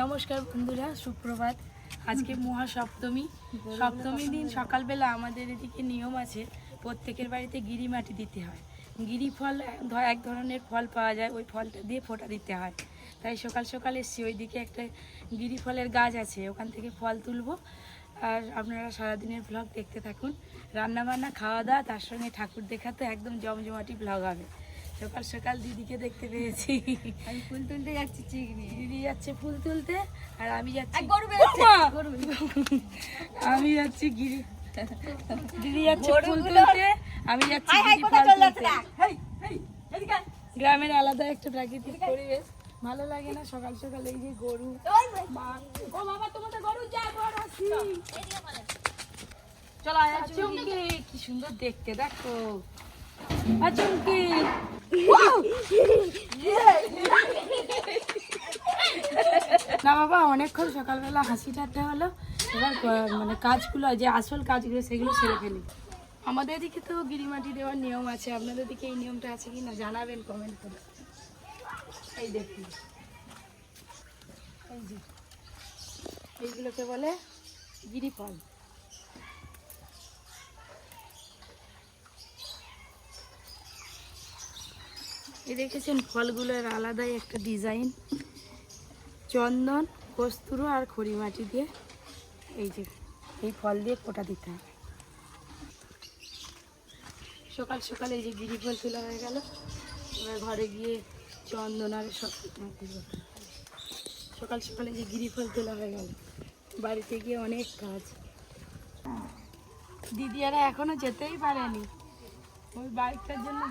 নমস্কার বন্ধুরা, সুপ্রভাত। আজকে মহাসপ্তমী। সপ্তমী দিন সকালবেলা আমাদের এদিকে নিয়ম আছে, প্রত্যেকের বাড়িতে গিরি মাটি দিতে হয়। গিরি ফল এক ধরনের ফল পাওয়া যায়, ওই ফলটা দিয়ে ফোটা দিতে হয়। তাই সকাল সকাল এসছি, ওইদিকে একটা গিরি ফলের গাছ আছে, ওখান থেকে ফল তুলবো। আর আপনারা সারাদিনের ব্লগ দেখতে থাকুন। রান্না বান্না খাওয়া দাওয়া, তার সঙ্গে ঠাকুর দেখা তো একদম জমজমাটি ব্লগ হবে। সকাল সকাল দিদিকে দেখতে পেয়েছি। আমি ফুল তুলতে যাচ্ছি চিক নিয়ে দিদি যাচ্ছে ফুল তুলতে আর আমি যাচ্ছি গরু গরু আমি যাচ্ছি গিরি দিদি যাচ্ছে ফুল তুলতে আমি যাচ্ছি গিরি গ্রামের আলাদা একটা প্রাকৃতিক পরিবেশ। ভালো লাগে না সকাল সকাল এই যে গরু। ও বাবা তোমাদের গরু যা আসি। চলো আয় চুমকি। কি সুন্দর দেখতে দেখো। আ চুমকি। না বাবা, অনেকক্ষণ সকালবেলা হাসি ঠাট্টা হলো। এবার মানে কাজগুলো, যে আসল কাজগুলো, সেগুলো সেরে ফেলি। আমাদের দিকে তো গিরিমাটি দেওয়ার নিয়ম আছে। আপনাদের দিকে এই নিয়মটা আছে কি না, জানাবেন কমেন্ট করে। এই দেখুন। এই যে। এইগুলোকে বলে গিরি এই দেখেছেন, ফলগুলোর আলাদাই একটা ডিজাইন। চন্দন, কস্তুর আর খড়ি মাটি দিয়ে এই যে, এই ফল দিয়ে ফোঁটা দিতে হবে সকাল সকালে এই যে গিরি ফল তোলা হয়ে গেল। এবার ঘরে গিয়ে চন্দন আর সব। সকাল সকালে যে গিরি ফল তোলা হয়ে গেল। বাড়িতে গিয়ে অনেক কাজ। দিদিয়ারা এখনও যেতেই পারেনি। ওই বাইকটার জন্য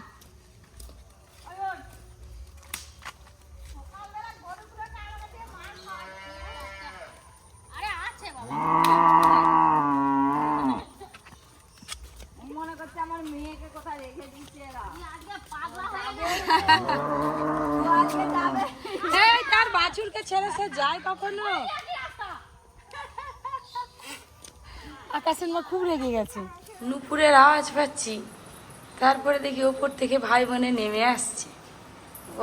মনে করছে আমার মেয়েকে তার ছেড়ে সে যায় কখনো আকাশের মা খুব রেগে গেছে নুপুরের আওয়াজ পাচ্ছি। তারপরে দেখি ওপর থেকে ভাই বোনে নেমে আসছে।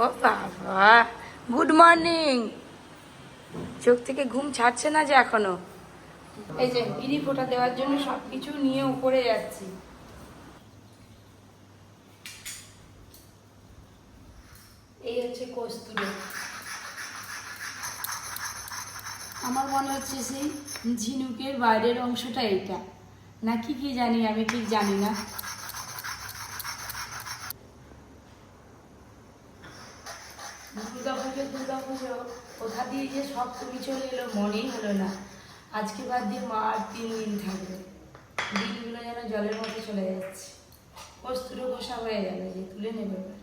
ও বাবা, গুড মর্নিং। চোখ থেকে ঘুম ছাড়ছে না যে এখনও? এই যে ফোঁটা দেওয়ার জন্য নিয়ে উপরে যাচ্ছি। এই হচ্ছে কস্তুরি। আমার মনে হচ্ছে সেই ঝিনুকের বাইরের অংশটা এইটা। নাকি কি জানি, আমি ঠিক জানি না। দুর্গা পুজো দুর্গা পুজো কোথা দিয়ে যে সব তুমি চলে এলো মনেই হলো না। আজকে বাদ দিয়ে মা আর তিন দিন থাকবে। দিনগুলো যেন জলের মধ্যে চলে যাচ্ছে। কস্তুরও বসা হয়ে যাবে যে তুলে নেবে এবার।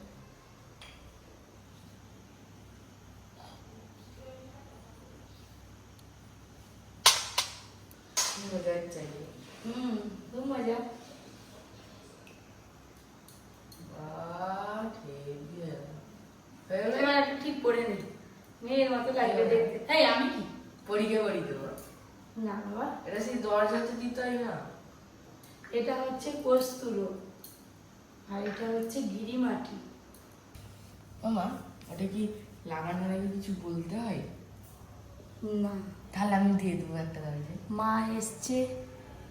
হুম খুব মজা এবার একটু ঠিক করে নে মেয়ের মতো লাগবে দেখতে এই আমি কি পরীকে বাড়ি দেবো না বাবা এটা সেই দরজাতে দিতে হয় না। এটা হচ্ছে কস্তুরো আর এটা হচ্ছে গিরিমাটি। ও মা ওটা কি লাগানোর আগে কিছু বলতে হয়? না। তাহলে আমি দিয়ে দেবো একটা দরজায় মা এসছে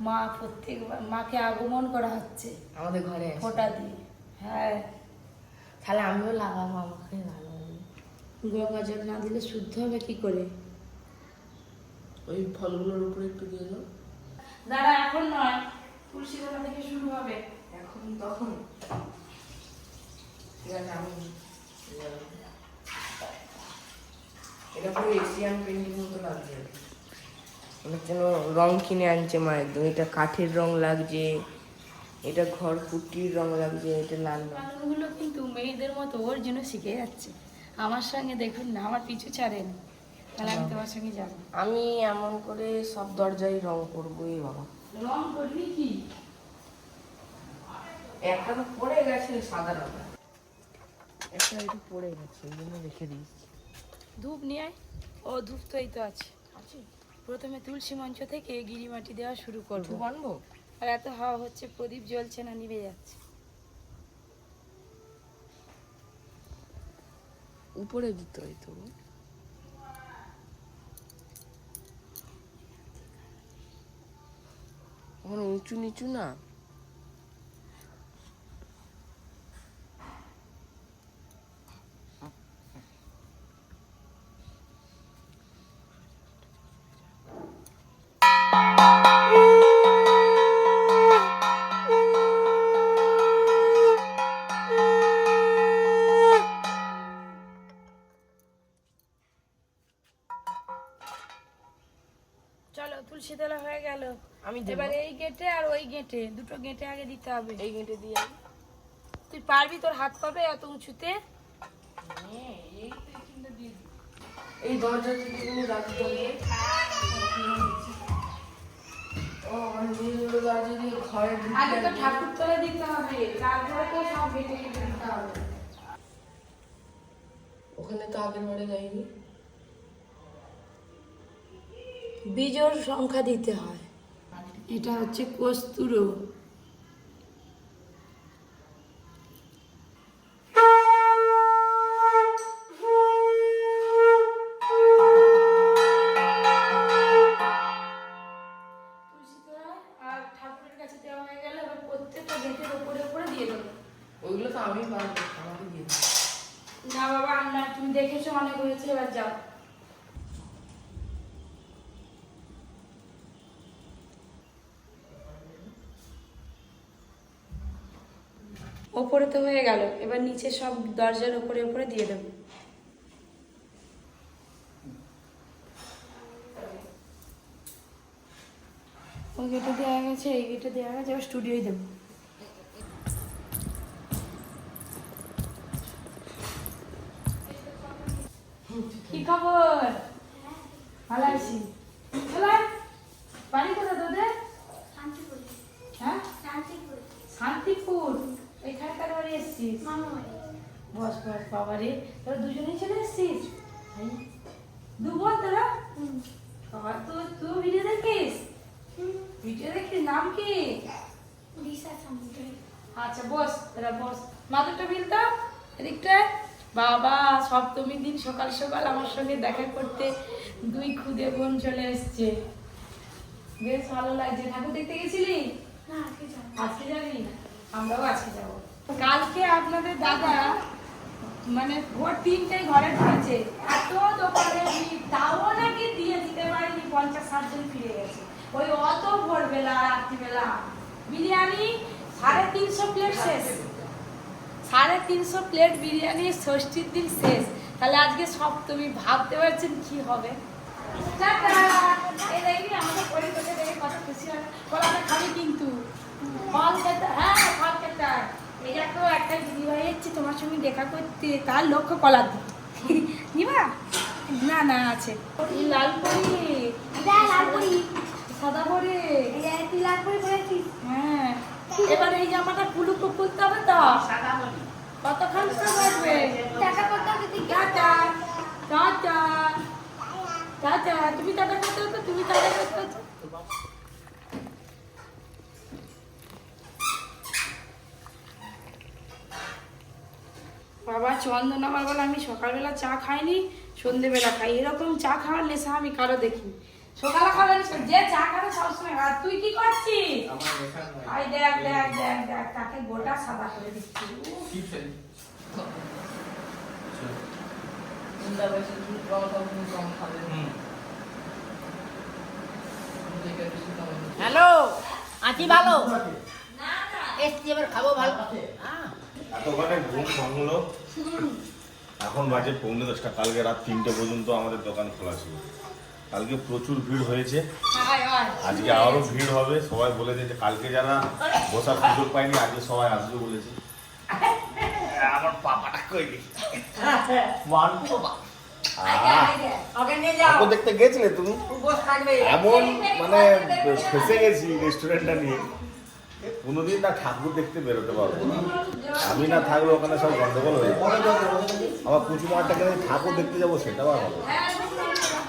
মা প্রত্যেকবার মাকে আগমন করা হচ্ছে। আমাদের ঘরে। ফোঁটা দিয়ে। হ্যাঁ। তাহলে আমিও লাগাবো আমাকে ভালো গঙ্গা জল না দিলে শুদ্ধ হবে কি করে? ওই ফলগুলোর উপরে একটু দিয়ে দাও। দাঁড়া এখন নয়। তুলসী গোড়া থেকে শুরু হবে। এখন তখন। ঠিক আছে আমি এটা পুরো এশিয়ান পেন্টিং মতো লাগছে। যেন রং কিনে আনছে মা একদম। এটা কাঠের রং লাগছে এটা ঘর পুটির রং লাগছে এটা লাল রং। কানুনগুলো কিন্তু মেয়েদের মতো ওর জন্য শিখে যাচ্ছে। আমার সঙ্গে দেখুন না আমার পিছু ছাড়েন। তাহলে আমি তোমার সঙ্গে যাব। আমি এমন করে সব দরজায় রং করব এই বাবা। রং করবি কি? একটা তো পড়ে গেছে সাদা রঙের। একটা একটু পড়ে গেছে ওই জন্য রেখে দিয়েছি। ধূপ নিয়ে আয়। ও ধূপ তো এই তো আছে। প্রথমে তুলসী মঞ্চ থেকে গিরিমাটি দেওয়া শুরু করব। ধূপ আনব আর এত হাওয়া হচ্ছে প্রদীপ জ্বলছে না নিভে যাচ্ছে। উপরে দিতে হয় তো। ওখানে উঁচু নিচু না? গেটে দুটো গেটে আগে দিতে হবে। এই গেটে দিয়ে তুই পারবি তোর হাত পাবে এত উঁচুতে? এই দরজা তুমি রাখতে আগে তো ঠাকুর তলা দিতে হবে তারপরে তো সব গেটে গেটে দিতে হবে। ওখানে তো আগের বারে যাইনি। বীজোর সংখ্যা দিতে হয়। এটা হচ্ছে কস্তুরো। ওপরে তো হয়ে গেল। এবার নিচে সব দরজার উপরে উপরে দিয়ে দেবো। ওই গেটে দেওয়া গেছে এই গেটে দেওয়া গেছে এবার স্টুডিওই দেবো। কি খবর? ভালো আছি। বাড়ি কোথায় তোদের? হ্যাঁ? শান্তিপুর? এখানকার বাড়ি এসছিস? বস বস বাবা রে। তোরা দুজনেই চলে এসছিস? এই, দু বোন তোরা? বাবা তো তুই ভিডিও দেখিস? ভিডিও দেখিস নাম কি? আচ্ছা বস তোরা বস। মাদুরটা বিলতা এদিকটা। বাবা সপ্তমীর দিন সকাল সকাল আমার সঙ্গে দেখা করতে দুই খুদে বোন চলে এসছে। বেশ ভালো লাগছে। ঠাকুর দেখতে গেছিলি? আজকে যাবি? আমরাও আজকে যাব। কালকে আপনাদের দাদা মানে ভোর তিনটায় ঘরে ঢুকেছে। এত দোকানে ভিড়, তাও নাকি দিয়ে দিতে পারিনি পঞ্চাশ ষাট জন ফিরে গেছে। ওই অত ভোরবেলা রাত্রিবেলা। বিরিয়ানি সাড়ে তিনশো প্লেট শেষ। সাড়ে তিনশো প্লেট বিরিয়ানি ষষ্ঠীর দিন শেষ। তাহলে আজকে সপ্তমী ভাবতে পারছেন কি হবে। এই দেখবি আমাদের পরিবারকে দেখে কত খুশি হয় খাবি কিন্তু। ফল হ্যাঁ। এই দেখো একটা এসছে তোমার সঙ্গে দেখা করতে। তার লক্ষ্য কলার নিবা না না আছে। এই লাল পরি। সাদা পরে। হ্যাঁ। এবার এই জামাটা কুলুকু খুলতে হবে তো? কতক্ষণ সময় লাগবে? টাটা টাটা টাটা তুমি টাটা করতে হতো তুমি টাটা করতে হতো বাবা চন্দন আমার বলে আমি সকালবেলা চা খাইনি সন্ধেবেলা খাই। এরকম চা খাওয়ার নেশা আমি কারও দেখিনি সকালে খাবে যে চা খাবে সবসময়। আর তুই কি করছিস? আই দেখ দেখ দেখ দেখ তাকে গোটা সাদা করে দিচ্ছি। দেখে। হ্যালো আছি ভালো। এসছি এবার খাব ভালো। হ্যাঁ। এতক্ষণে ঘুম ভাঙলো। এখন বাজে পৌনে দশটা। কালকে রাত তিনটে পর্যন্ত আমাদের দোকান খোলা ছিল। কালকে প্রচুর ভিড় হয়েছে। আজকে আরও ভিড় হবে। সবাই বলেছে যে কালকে যারা বসার সুযোগ পায়নি আজকে সবাই আসবে বলেছে। আমার পাপাটা কই মান দেখতে গেছিলে তুমি? এমন মানে ফেসে গেছি রেস্টুরেন্টটা নিয়ে। কোনোদিন না ঠাকুর দেখতে বেরোতে পারব না। আমি না থাকলে ওখানে সব গন্ডগোল হয়ে আমার পুচু মাঠটাকে নিয়ে ঠাকুর দেখতে যাব সেটাও আর হবে না।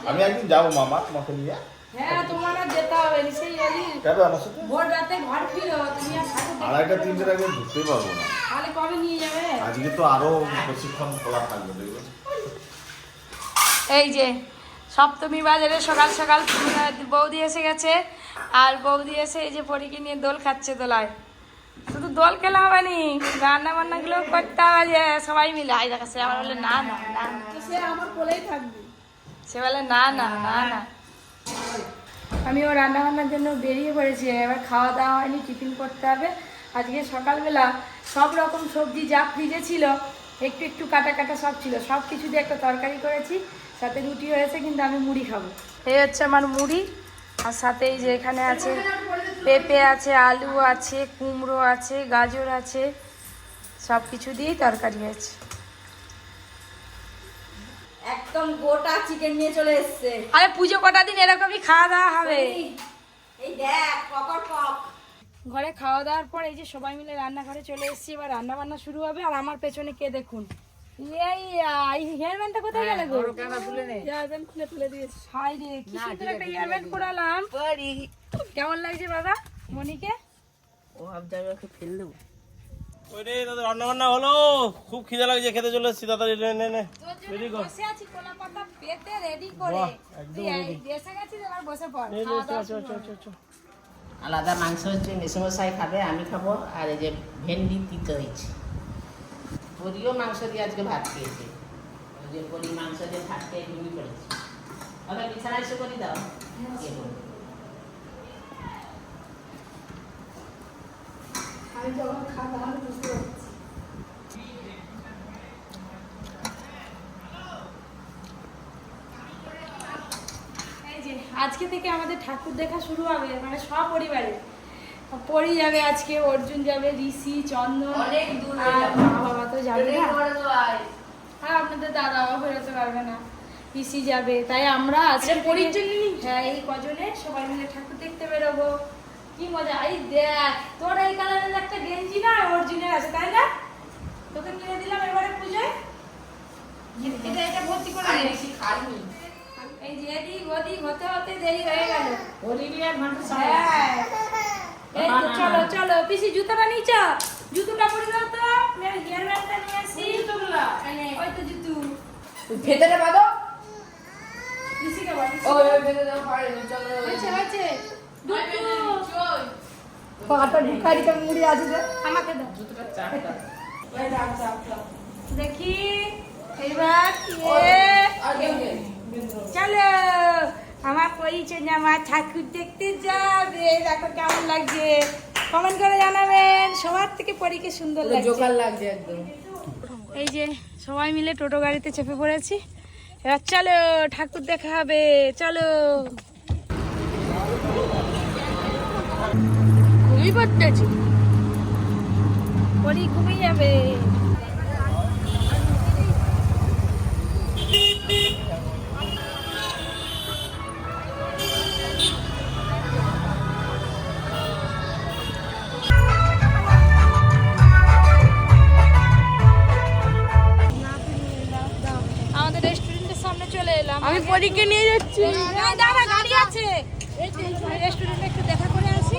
আমি একদিন যাব মামা তোমাকে নিয়ে। হ্যাঁ তোমার আর যেতে হবে না, সেই ওই যাবে আমার সাথে? ভোর রাতে ঘর ফিরো তুমি আর ঠাকুর দেখতে আড়াইটা পারবে তিনটের না। আগে ঢুকতেই পারব না। তাহলে কবে নিয়ে যাবে? আজকে তো আরও প্রশিক্ষণ খোলা থাকবে দেখবে? এই যে সপ্তমী বাজারে সকাল সকাল বৌদি এসে গেছে। আর বৌদি এসে এই যে পরীকে নিয়ে দোল খাচ্ছে দোলায়। শুধু দোল খেলা হবে নি রান্না বান্না গুলো করতে হবে যে সবাই মিলে। আই দেখা সে আমার বলে না না না না। সে আমার কোলেই থাকবে। সে বলে না না না না। আমি ও রান্না বান্নার জন্য বেরিয়ে পড়েছি। এবার খাওয়া দাওয়া হয়নি টিফিন করতে হবে। আজকে সকালবেলা সব রকম সবজি যা ফ্রিজে ছিল একটু একটু কাটা কাটা সব ছিল। সব কিছু দিয়ে একটা তরকারি করেছি সাথে রুটি হয়েছে কিন্তু আমি মুড়ি খাব। এই হচ্ছে আমার মুড়ি আর সাথে এই যে এখানে আছে পেঁপে আছে আলু আছে কুমড়ো আছে গাজর আছে সব কিছু দিয়েই তরকারি হয়েছে। একদম গোটা চিকেন নিয়ে চলে এসছে। আরে পুজো কটা দিন এরকমই খাওয়া দাওয়া হবে। এই দেখ পকর পক। ঘরে খাওয়া দাওয়ার পর এই যে সবাই মিলে রান্নাঘরে চলে এসেছি এবার রান্না বান্না শুরু হবে। আর আমার পেছনে কে দেখুন? এই আহ, এই হেয়ারব্যান্ডটা কোথায় গেল গো? হেয়ারব্যান্ড খুলে তুলে দিয়েছি। হাই রে কি সুন্দর একটা হেয়ারব্যান্ড পরালাম। কেমন লাগছে বাবা? মনিকে? ও ভাবতে ওকে ফেল দেবো। ওই দাদা রান্না বান্না হলো। খুব খিদে লাগছে খেতে চলে এসেছি। তাড়াতাড়ি নে নে নে। রেডি কর বসে আছি কলা পাতা পেতে রেডি করে। একদম তুই এসে গেছিস এবার বসে পড় চল চল। চল চল। আলাদা মাংস হচ্ছে মেসমশাই খাবে, আমি খাব। আর এই যে ভেন্ডি তিত হয়েছে। পরিও মাংস দিয়ে আজকে ভাত খেয়েছে। ওই যে পরি মাংস দিয়ে ভাত খেয়ে ঘুমিয়ে পড়েছে। তবে বিছানা এসে করে দাও? আমি যখন খাব, আমি বুঝতে পারছি এই যে আজকে থেকে আমাদের ঠাকুর দেখা শুরু হবে মানে সপরিবারে। পরি যাবে আজকে অর্জুন যাবে ঋষি চন্দন অনেক দূর বাবা তো যাবে না। আর আপনাদের দাদাও বেরোতে পারবে না। পিসি যাবে তাই আমরা আজকে থেকে- হ্যাঁ এই কজনে সবাই মিলে ঠাকুর দেখতে বেরোবো। কি মজা! এই দেখ তোর এই কালারের একটা গেঞ্জি না অর্জুনের আছে তাই না? তোকে কিনে দিলাম এবারে পুজোয়। এটা এটা ভর্তি করে খাইনি। এই যে এদিক ওদিক হতে হতে দেরি হয়ে গেল। পরিবি আর ঘণ্টা সময় হ্যাঁ। এই তো চলো চলো পিসি জুতোটা নিচ জুতোটা পরে দাও তো। হেয়ার ব্যান্ডটা নিয়ে আসি। জুতোগুলা। ওই তো জুতু। ভেতরে বাঁধো। পিসিকে বল ও, ওই ভেতরে পারে চলো। হয়েছে হয়েছে। দুটো। পাটা ভিখারিটা মুড়ি আছে যে। আমাকে দাও। জুতোটা চারটা। এই দাও, দাও, দাও। দেখি এইবার ওই, ইয়ে। চলো আমার পরিচয় জামা ঠাকুর দেখতে যাবে। দেখো কেমন লাগছে? কমেন্ট করে জানাবেন। সবার থেকে পরীকে সুন্দর লাগছে। লাগছে একদম। এই যে সবাই মিলে টোটো গাড়িতে চেপে পড়েছি। এবার চলো ঠাকুর দেখা হবে। চলো। ঘুমিয়ে পড়তেছি পরি ঘুমিয়ে যাবে। আমি পরীকে নিয়ে যাচ্ছি। দাঁড়া গাড়ি আছে। রেস্টুরেন্টে একটু দেখা করে আসি।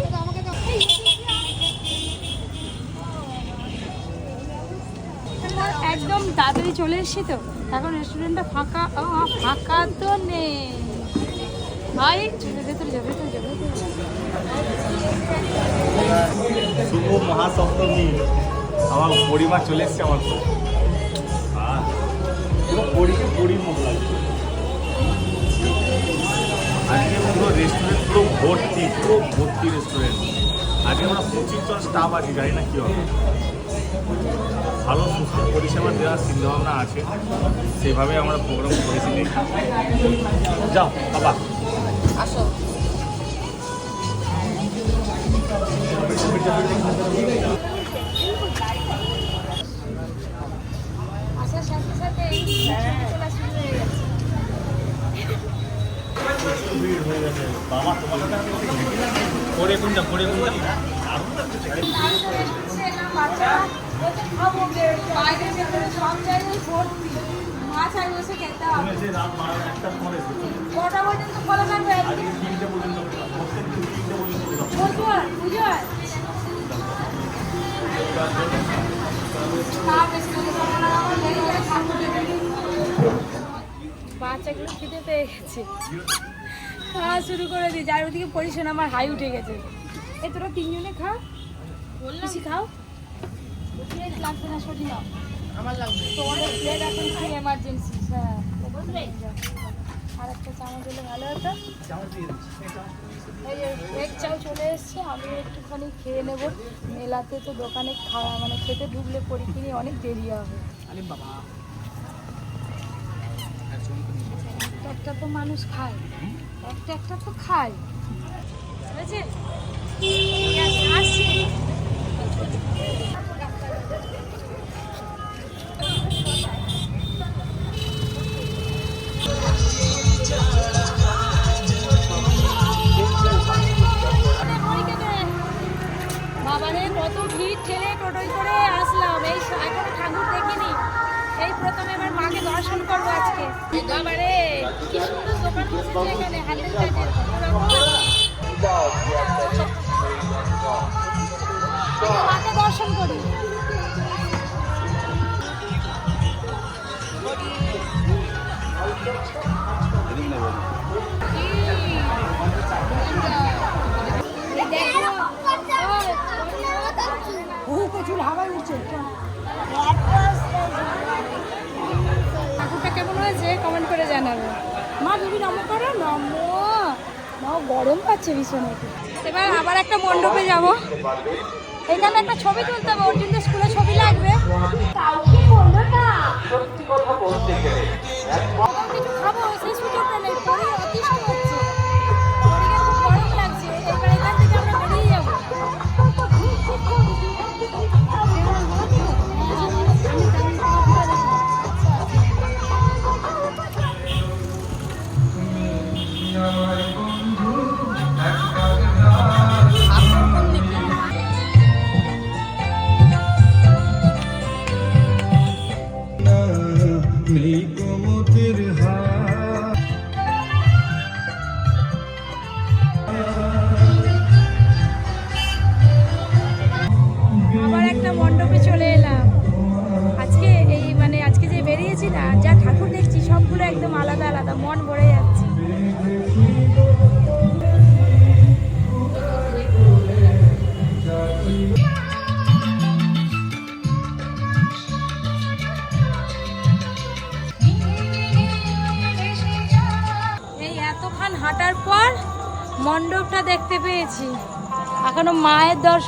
একদম তাড়াতাড়ি চলে এসেছি তো। এখন রেস্টুরেন্টটা ফাঁকা। ফাঁকা তো নেই। ভাই ভেতরে যাবে ভেতরে যাবে ভেতরে যাবে। শুভ মহাসপ্তমী। আমার পরিবার চলে এসছে আমার তো আহ, পুরো পরিকে পরির মতো লাগছে আজকে পুরো রেস্টুরেন্ট পুরো ভর্তি পুরো ভর্তি রেস্টুরেন্ট আজকে আমরা পঁচিশ জন স্টাফ আছি জানি না কি হবে। ভালো সুস্থ পরিষেবা দেওয়ার চিন্তাভাবনা আছে। সেভাবে আমরা প্রোগ্রাম করেছি। যাও বাবা। আসো। আসার সাথে সাথে এই চলা শুরু হয়ে গেছে প্রচুর ভিড় হয়ে গেছে বাবা তোমার পরে মাছ আর বসে খেতে বাচ্চাগুলো খিদে পেয়ে গেছে। খাওয়া শুরু করে দিই যার ওদিকে পরিশোনা আমার হাই উঠে গেছে। এ তোরা তিনজনে খা। বেশি খাও। প্লেট লাগবে না সত্যি নাও আমার লাগবে। তোমাদের প্লেট এখন খুব এমার্জেন্সি হ্যাঁ। আর একটা চামচ হলে ভালো হতো। এই যে এক চাও চলে এসছে। আমি একটুখানি খেয়ে নেব। মেলাতে তো দোকানে খাওয়া মানে খেতে ঢুকলে পরিকিনি অনেক দেরি হবে। একটা একটা তো মানুষ খায়। একটা একটা তো খায়। বুঝেছে? ঠিক আছে, বাবারে কত ভিড় ঠেলে টোটোই করে আসলাম। এই এখনও ঠাকুর দেখিনি। এই প্রথমে এবার দর্শন করব আজকে। বাবারে কি সুন্দর দোকান বসেছে এখানে মাকে দর্শন করি। কমেন্ট মা তুমি নম করো নম। মা গরম পাচ্ছে ভীষণ এবার আবার একটা মণ্ডপে যাব। এখানে একটা ছবি তুলতে হবে ওর জন্য স্কুলে ছবি লাগবে। কাউকে বলল না। সত্যি কথা বলতে গেলে কিছু খাব সেই আবার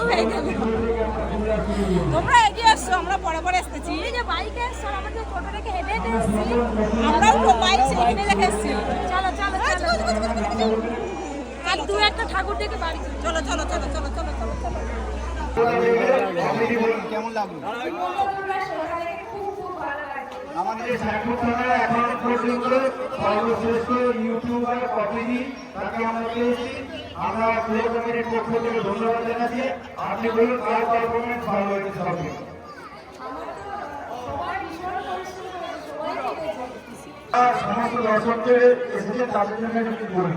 দেখা হয়ে গেল তোমরা এগিয়ে আসছো আমরা পরে পরে এসেছি এই যে বাইকে এসছো আমাদের টোটো রেখে হেঁটে হেঁটে এসেছি আমরাও তো বাইক হেঁটে রেখে এসেছি চলো চলো চলো আর দু একটা ঠাকুর দেখে বাড়ি চলো। চলো চলো চলো চলো চলো চলো চলো আমাদের ঠাকুরতলা এখন পর্যন্ত সর্বশ্রেষ্ঠ ইউটিউবার কপিনি তাকে আমরা পেয়েছি। আমরা পুরো কমিটির পক্ষ থেকে ধন্যবাদ জানাচ্ছি। আপনি বলুন কার পারফরমেন্স ভালো হয়েছে আর সমস্ত দর্শকদের এসেছে তাদের জন্য একটু বলি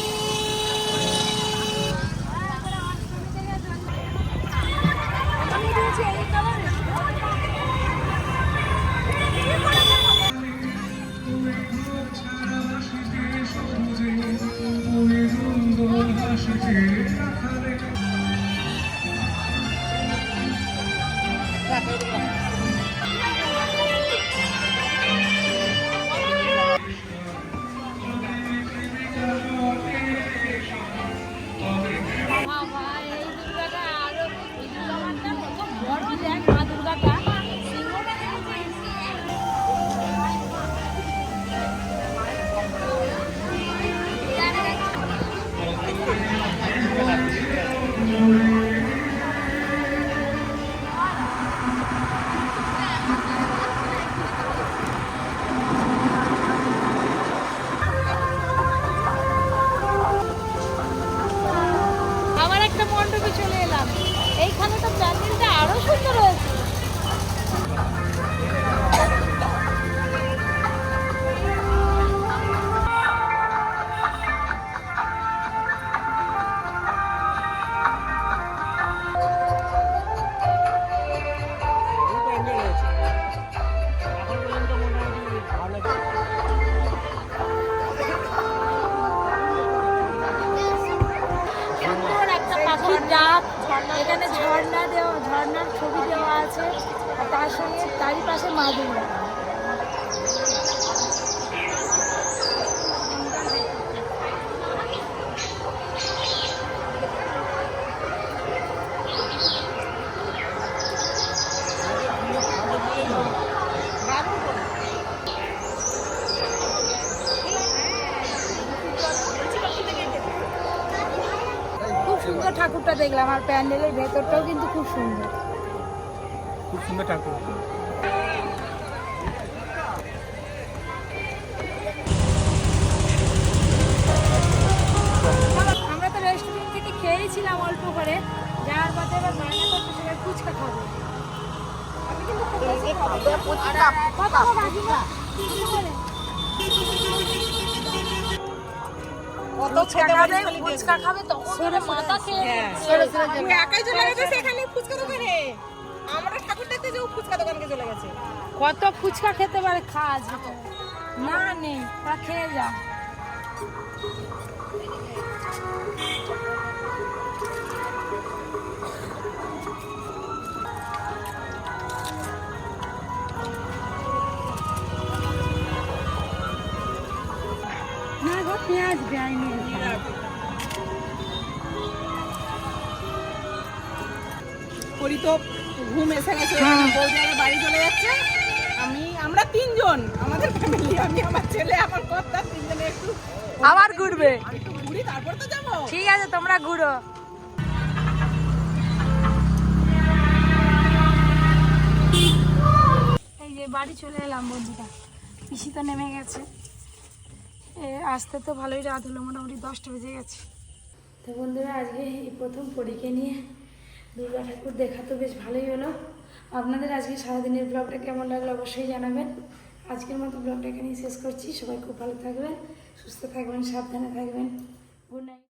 পাখির ডাক, এখানে ঝর্ণা দেওয়া, ঝর্ণার ছবি দেওয়া আছে তার সঙ্গে তারই পাশে মা দুর্গা খুব সুন্দর ঠাকুরটা দেখলাম আর প্যান্ডেলের ভেতরটাও কিন্তু খুব সুন্দর। খুব সুন্দর ঠাকুর। আমরা তো রেস্টুরেন্ট থেকে খেয়েছিলাম অল্প করে যাওয়ার পথে এবার বায়না করতে সেটা ফুচকা খাব। আমি কিন্তু খুব বেশি খাব। কত করে কাকিমা? কত ফুচকা খাবে, ফুচকা খাবে তখন মাথা খেয়ে সরে। সরে যাবে। একাই চলে গেছে সেখানে ফুচকা দোকানে? আমরা ঠাকুর দেখতে যাও ফুচকা দোকানকে চলে গেছে। কত ফুচকা খেতে পারে খা আজকে না নেই তা খেয়ে যা। পেঁয়াজ দেয়নি করি তো ঘুম এসে গেছে। বৌদিরা বাড়ি চলে যাচ্ছে। আমি আমরা তিনজন। আমাদের ফ্যামিলি আমি আমার ছেলে আমার কর্তা তিনজনে একটু আবার ঘুরবে। ঘুরি তারপর তো যাব। ঠিক আছে তোমরা ঘুরো। এই যে বাড়ি চলে এলাম বন্ধুরা পিসি তো নেমে গেছে। আসতে তো ভালোই রাত হলো, মোটামুটি দশটা বেজে গেছে। তো বন্ধুরা, আজকে এই প্রথম পরীকে নিয়ে দুর্গা ঠাকুর দেখা তো বেশ ভালোই হলো। আপনাদের আজকে সারাদিনের ব্লগটা কেমন লাগল অবশ্যই জানাবেন। আজকের মতো ব্লগটা এখানেই শেষ করছি। সবাই খুব ভালো থাকবেন, সুস্থ থাকবেন, সাবধানে থাকবেন। Good night